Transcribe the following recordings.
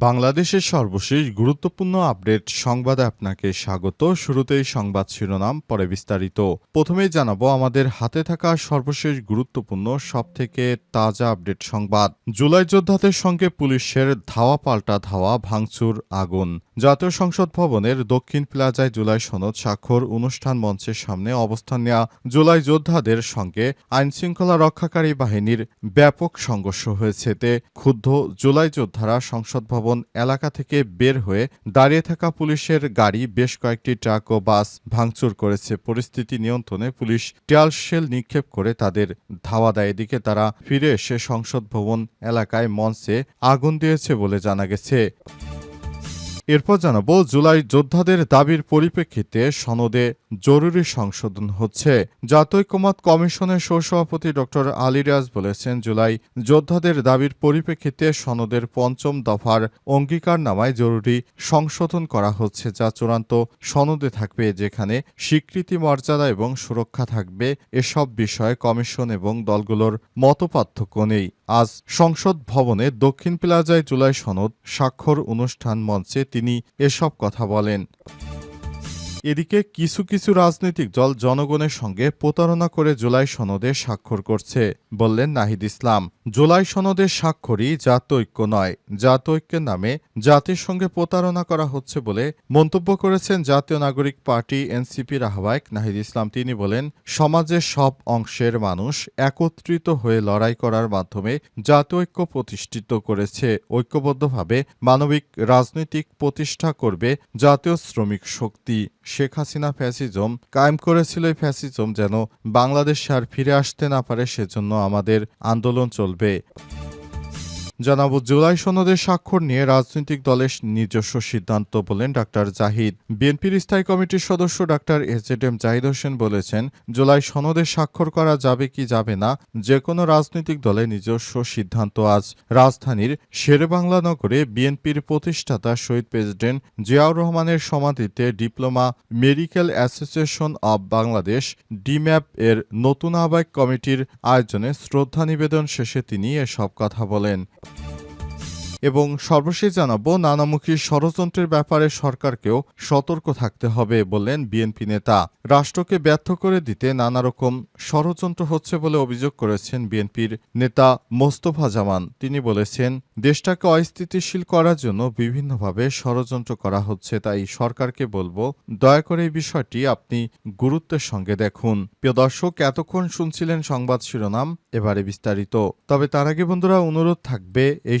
বাংলাদেশের সর্বশেষ গুরুত্বপূর্ণ আপডেট সংবাদে আপনাকে স্বাগত। শুরুতেই সংবাদ শিরোনাম, পরে বিস্তারিত। প্রথমেই জানাব, আমাদের হাতে থাকা সর্বশেষ গুরুত্বপূর্ণ, সবথেকে তাজা আপডেট সংবাদ। জুলাই যোদ্ধাদের সঙ্গে পুলিশের ধাওয়া পাল্টা ধাওয়া, ভাঙচুর, আগুন। জাতীয় সংসদ ভবনের দক্ষিণ প্লাজায় জুলাই সনদ স্বাক্ষর অনুষ্ঠান মঞ্চের সামনে অবস্থান নেওয়া জুলাই যোদ্ধাদের সঙ্গে আইনশৃঙ্খলা রক্ষাকারী বাহিনীর ব্যাপক সংঘর্ষ হয়েছে। এতে ক্ষুব্ধ জুলাই যোদ্ধারা সংসদ ভবন এলাকা থেকে বের হয়ে দাঁড়িয়ে থাকা পুলিশের গাড়ি, বেশ কয়েকটি ট্রাক ও বাস ভাঙচুর করেছে। পরিস্থিতি নিয়ন্ত্রণে পুলিশ টিয়াল শেল নিক্ষেপ করে তাদের ধাওয়া দেয়। এদিকে তারা ফিরে এসে সংসদ ভবন এলাকায় মঞ্চে আগুন দিয়েছে বলে জানা গেছে। এরপর জানাব, জুলাই যোদ্ধাদের দাবির পরিপ্রেক্ষিতে সনদে জরুরি সংশোধন হচ্ছে। জাতীয়কমত কমিশনের সহসভাপতি ড. আলিরাজ বলেছেন, জুলাই যোদ্ধাদের দাবির পরিপ্রেক্ষিতে সনদের পঞ্চম দফার অঙ্গীকার নামায় জরুরি সংশোধন করা হচ্ছে, যা চূড়ান্ত সনদে থাকবে, যেখানে স্বীকৃতি, মর্যাদা এবং সুরক্ষা থাকবে। এসব বিষয়ে কমিশন এবং দলগুলোর মতপার্থক্য নেই। আজ সংসদ ভবনে দক্ষিণ প্লাজায় জুলাই সনদ স্বাক্ষর অনুষ্ঠান মঞ্চে তিনি এসব কথা বলেন। এদিকে কিছু কিছু রাজনৈতিক দল জনগণের সঙ্গে প্রতারণা করে জুলাই সনদে স্বাক্ষর করছে, বললেন নাহিদ ইসলাম। জুলাই সনদের স্বাক্ষরই জাতৈক্য নয়। জাতৈক্যের নামে জাতির সঙ্গে প্রতারণা করা হচ্ছে বলে মন্তব্য করেছেন জাতীয় নাগরিক পার্টি এনসিপির আহ্বায়ক নাহিদ ইসলাম। তিনি বলেন, সমাজের সব অংশের মানুষ একত্রিত হয়ে লড়াই করার মাধ্যমে জাতৈক্য প্রতিষ্ঠিত করেছে। ঐক্যবদ্ধভাবে মানবিক রাজনৈতিক প্রতিষ্ঠা করবে জাতীয় শ্রমিক শক্তি। শেখ হাসিনা ফ্যাসিজম কায়েম করেছিল এই ফ্যাসিজম যেন বাংলাদেশ আর ফিরে আসতে না পারে, সেজন্য আমাদের আন্দোলন চলবে। জানাব, জুলাই সনদের স্বাক্ষর নিয়ে রাজনৈতিক দলের নিজস্ব সিদ্ধান্ত বলেন ডাক্তার জাহিদ। বিএনপির স্থায়ী কমিটির সদস্য doctor S Z M Zahid Hossain বলেছেন, জুলাই সনদে স্বাক্ষর করা যাবে কি যাবে না যে কোনো রাজনৈতিক দলের নিজস্ব সিদ্ধান্ত আজ। রাজধানীর শেরেবাংলা নগরে বিএনপির প্রতিষ্ঠাতা শহীদ প্রেসিডেন্ট জিয়াউর রহমানের সমাধিতে diploma medical association of Bangladesh, DMAP এর নতুন আহ্বায়ক কমিটির আয়োজনে শ্রদ্ধা নিবেদন শেষে তিনি এসব কথা বলেন। এবং সর্বশেষ জানাব, নানামুখী ষড়যন্ত্রের ব্যাপারে সরকারকেও সতর্ক থাকতে হবে বললেন বিএনপি নেতা। রাষ্ট্রকে ব্যর্থ করে দিতে নানা রকম ষড়যন্ত্র হচ্ছে বলে অভিযোগ করেছেন বিএনপির নেতা মোস্তফা জামান। তিনি বলেছেন, দেশটাকে অস্থিতিশীল করার জন্য বিভিন্নভাবে ষড়যন্ত্র করা হচ্ছে, তাই সরকারকে বলব, দয়া করে এই বিষয়টি আপনি গুরুত্বের সঙ্গে দেখুন। প্রিয় দর্শক, এতক্ষণ শুনছিলেন সংবাদ শিরোনাম, এবারে বিস্তারিত। তবে তার আগে বন্ধুরা, অনুরোধ থাকবে এই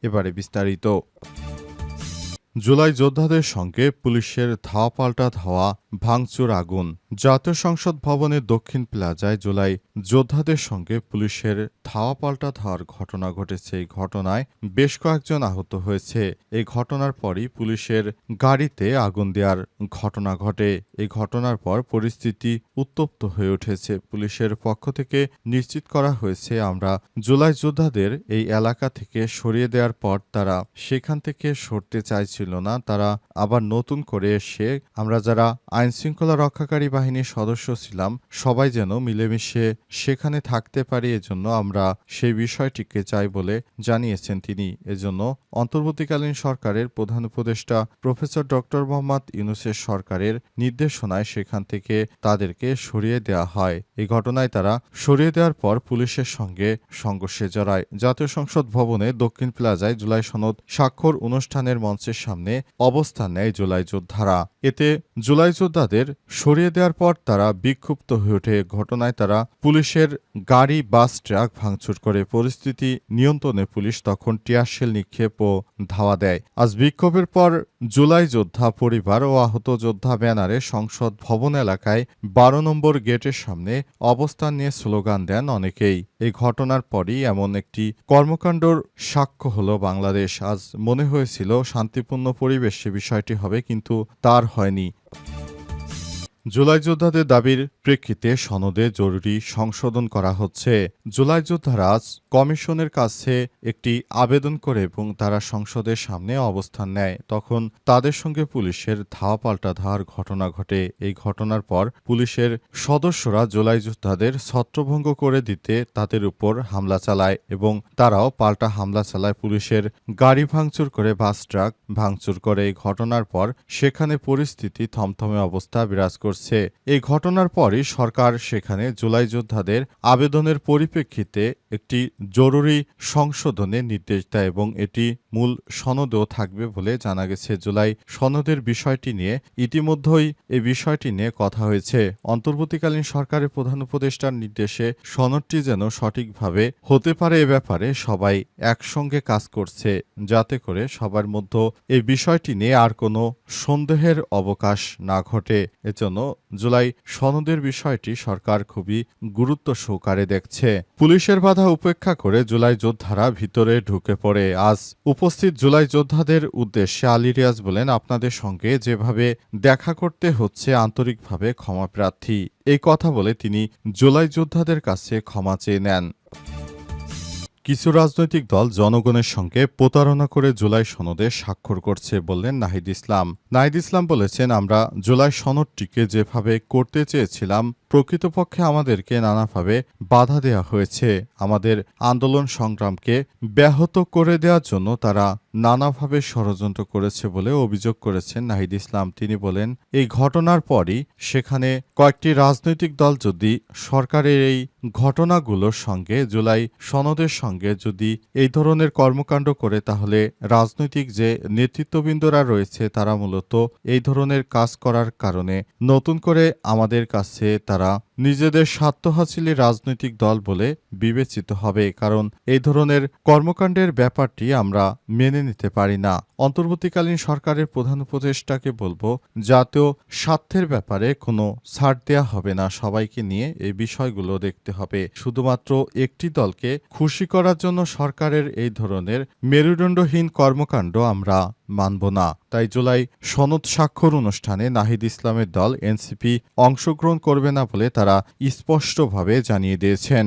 エバレビスタリート জুলাই যোদ্ধাদের সঙ্গে পুলিশের ধাওয়া পাল্টা ধাওয়া ভাঙচুর আগুন। জাতীয় সংসদ ভবনের দক্ষিণ প্লাজায় জুলাই যোদ্ধাদের সঙ্গে পুলিশের ধাওয়া পাল্টা ধাওয়ার ঘটনা ঘটেছে। এই ঘটনায় বেশ কয়েকজন আহত হয়েছে। এই ঘটনার পরই পুলিশের গাড়িতে আগুন দেওয়ার ঘটনা ঘটে। এই ঘটনার পর পরিস্থিতি উত্তপ্ত হয়ে উঠেছে। পুলিশের পক্ষ থেকে নিশ্চিত করা হয়েছে, আমরা জুলাই যোদ্ধাদের এই এলাকা থেকে সরিয়ে দেওয়ার পর তারা সেখান থেকে সরতে চাইছিল। না, তারা আবার নতুন করে এসে আমরা যারা আইন শৃঙ্খলা রক্ষাকারী বাহিনীর সদস্য ছিলাম, সবাই যেন মিলেমিশে সেখানে থাকতে পারি, এজন্য আমরা সেই বিষয়টিকে চাই বলে জানিয়েছেন তিনি। এজন্য অন্তর্বর্তীকালীন সরকারের প্রধান উপদেষ্টা প্রফেসর ডক্টর মোহাম্মদ ইউনুসের সরকারের নির্দেশনায় সেখান থেকে তাদেরকে সরিয়ে দেওয়া হয়। এই ঘটনায় তারা সরিয়ে দেওয়ার পর পুলিশের সঙ্গে সংঘর্ষে জড়ায়। জাতীয় সংসদ ভবনে দক্ষিণ প্লাজায় জুলাই সনদ স্বাক্ষর অনুষ্ঠানের মঞ্চের সামনে অবস্থান নেয় জুলাই যোদ্ধারা। এতে জুলাই যোদ্ধাদের সরিয়ে দেওয়ার পর তারা বিক্ষুব্ধ হয়ে ওঠে। ঘটনায় তারা পুলিশের গাড়ি, বাস, ট্রাক ভাঙচুর করে। পরিস্থিতি নিয়ন্ত্রণে পুলিশ তখন টিয়ারশেল নিক্ষেপ ও ধাওয়া দেয়। আজ বিক্ষোভের পর জুলাই যোদ্ধা পরিবার ও আহত যোদ্ধা ব্যানারে সংসদ ভবন এলাকায় বারো নম্বর গেটের সামনে অবস্থান নিয়ে স্লোগান দেন অনেকেই। এই ঘটনার পরই এমন একটি কর্মকাণ্ডর সাক্ষ্য হল বাংলাদেশ। আজ মনে হয়েছিল শান্তিপূর্ণ পরিবেশে বিষয়টি হবে, কিন্তু তার হয়নি। জুলাই যোদ্ধাদের দাবির প্রেক্ষিতে সনদে জরুরি সংশোধন করা হচ্ছে। জুলাই যোদ্ধারা কমিশনের কাছে একটি আবেদন করে এবং তারা সংসদের সামনে অবস্থান নেয়। তখন তাদের সঙ্গে পুলিশের ধাওয়া পাল্টা ধাওয়ার ঘটনা ঘটে। এই ঘটনার পর পুলিশের সদস্যরা জুলাই যোদ্ধাদের ছত্রভঙ্গ করে দিতে তাদের উপর হামলা চালায় এবং তারাও পাল্টা হামলা চালায় পুলিশের গাড়ি ভাঙচুর করে, বাস ট্রাক ভাঙচুর করে। এই ঘটনার পর সেখানে পরিস্থিতি থমথমে অবস্থা বিরাজ করছে। এই ঘটনার পরই সরকার সেখানে জুলাই যোদ্ধাদের আবেদনের পরিপ্রেক্ষিতে একটি জরুরি সংশোধনের নির্দেশ দেয় এবং এটি মূল সনদেও থাকবে বলে জানা গেছে। জুলাই সনদের বিষয়টি নিয়ে ইতিমধ্যেই এই বিষয়টি নিয়ে কথা হয়েছে। অন্তর্বর্তীকালীন সরকারের প্রধান উপদেষ্টার নির্দেশে সনদটি যেন সঠিকভাবে হতে পারে এ ব্যাপারে সবাই একসঙ্গে কাজ করছে। যাতে করে সবার মধ্যে এই বিষয়টি নিয়ে আর কোনো সন্দেহের অবকাশ না ঘটে। এজন্য জুলাই সনদের বিষয়টি সরকার খুবই গুরুত্ব সহকারে দেখছে। পুলিশের বাধা উপেক্ষা করে জুলাই যোদ্ধারা ভিতরে ঢুকে পড়ে। আজ উপস্থিত জুলাই যোদ্ধাদের উদ্দেশ্যে আলী রিয়াজ বলেন, আপনাদের সঙ্গে যেভাবে দেখা করতে হচ্ছে, আন্তরিকভাবে ক্ষমা প্রার্থী। এই কথা বলে তিনি জুলাই যোদ্ধাদের কাছে ক্ষমা চেয়ে নেন। কিছু রাজনৈতিক দল জনগণের সঙ্গে প্রতারণা করে জুলাই সনদে স্বাক্ষর করছে বললেন নাহিদ ইসলাম। নাহিদ ইসলাম বলেছেন, আমরা জুলাই সনদটিকে যেভাবে করতে চেয়েছিলাম, প্রকৃতপক্ষে আমাদেরকে নানাভাবে বাধা দেওয়া হয়েছে। আমাদের আন্দোলন সংগ্রামকে ব্যাহত করে দেওয়ার জন্য তারা নানাভাবে ষড়যন্ত্র করেছে বলে অভিযোগ করেছেন নাহিদ ইসলাম। তিনি বলেন, এই ঘটনার পরই সেখানে কয়েকটি রাজনৈতিক দল যদি সরকারের এই ঘটনাগুলোর সঙ্গে, জুলাই সনদের সঙ্গে যদি এই ধরনের কর্মকাণ্ড করে, তাহলে রাজনৈতিক যে নেতৃত্ববৃন্দরা রয়েছে, তারা মূলত এই ধরনের কাজ করার কারণে নতুন করে আমাদের কাছে তারা নিজেদের স্বার্থ হাসিলি রাজনৈতিক দল বলে বিবেচিত হবে, কারণ এই ধরনের কর্মকাণ্ডের ব্যাপারটি আমরা মেনে নিতে পারি না। অন্তর্বর্তীকালীন সরকারের প্রধান উপদেষ্টাকে বলব, জাতীয় স্বার্থের ব্যাপারে কোনো ছাড় দেওয়া হবে না। সবাইকে নিয়ে এই বিষয়গুলো দেখতে হবে। শুধুমাত্র একটি দলকে খুশি করার জন্য সরকারের এই ধরনের মেরুদণ্ডহীন কর্মকাণ্ড আমরা মানব না। তাই জুলাই সনদ স্বাক্ষর অনুষ্ঠানে নাহিদ ইসলামের দল এনসিপি অংশগ্রহণ করবে না বলে তারা স্পষ্টভাবে জানিয়ে দিয়েছেন।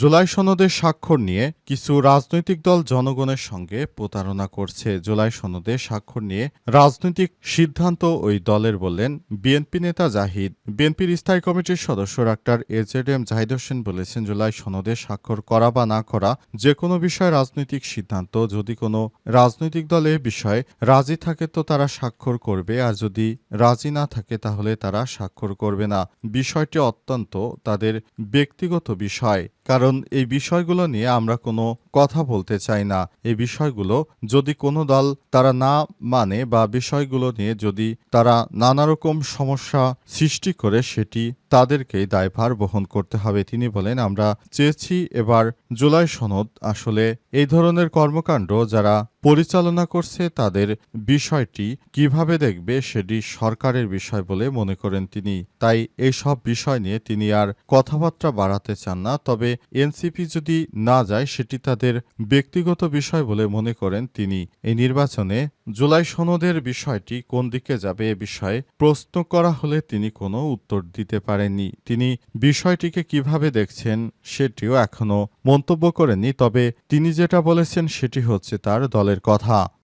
জুলাই সনদের স্বাক্ষর নিয়ে কিছু রাজনৈতিক দল জনগণের সঙ্গে প্রতারণা করছে। জুলাই সনদে স্বাক্ষর নিয়ে রাজনৈতিক সিদ্ধান্ত ওই দলের বললেন বিএনপি নেতা জাহিদ। বিএনপির স্থায়ী কমিটির সদস্য doctor S Z M Zahid Hossain বলেছেন, জুলাই সনদে স্বাক্ষর করা বা না করা যে কোনো বিষয়ে রাজনৈতিক সিদ্ধান্ত। যদি কোনো রাজনৈতিক দল এ বিষয়ে রাজি থাকে তো তারা স্বাক্ষর করবে, আর যদি রাজি না থাকে তাহলে তারা স্বাক্ষর করবে না। বিষয়টি অত্যন্ত তাদের ব্যক্তিগত বিষয়। কারণ এই বিষয়গুলো নিয়ে আমরা কোনো কথা বলতে চাই না। এই বিষয়গুলো যদি কোনো দল তারা না মানে বা বিষয়গুলো নিয়ে যদি তারা নানা রকম সমস্যা সৃষ্টি করে, সেটি তাদেরকেই দায়ভার বহন করতে হবে। তিনি বলেন, আমরা চেয়েছি এবার জুলাই সনদ। আসলে এই ধরনের কর্মকাণ্ড যারা পরিচালনা করছে, তাদের বিষয়টি কীভাবে দেখবে সেটি সরকারের বিষয় বলে মনে করেন তিনি। তাই এই সব বিষয় নিয়ে তিনি আর কথাবার্তা বাড়াতে চান না। তবে এনসিপি যদি না যায়, সেটি তাদের ব্যক্তিগত বিষয় বলে মনে করেন তিনি। এই নির্বাচনে জুলাই সনদের বিষয়টি কোন দিকে যাবে এ বিষয়ে প্রশ্ন করা হলে তিনি কোনো উত্তর দিতে পারেননি তিনি বিষয়টিকে কীভাবে দেখছেন সেটিও এখনও মন্তব্য করেননি, তবে তিনি যেটা বলেছেন সেটি হচ্ছে তার দলের কথা।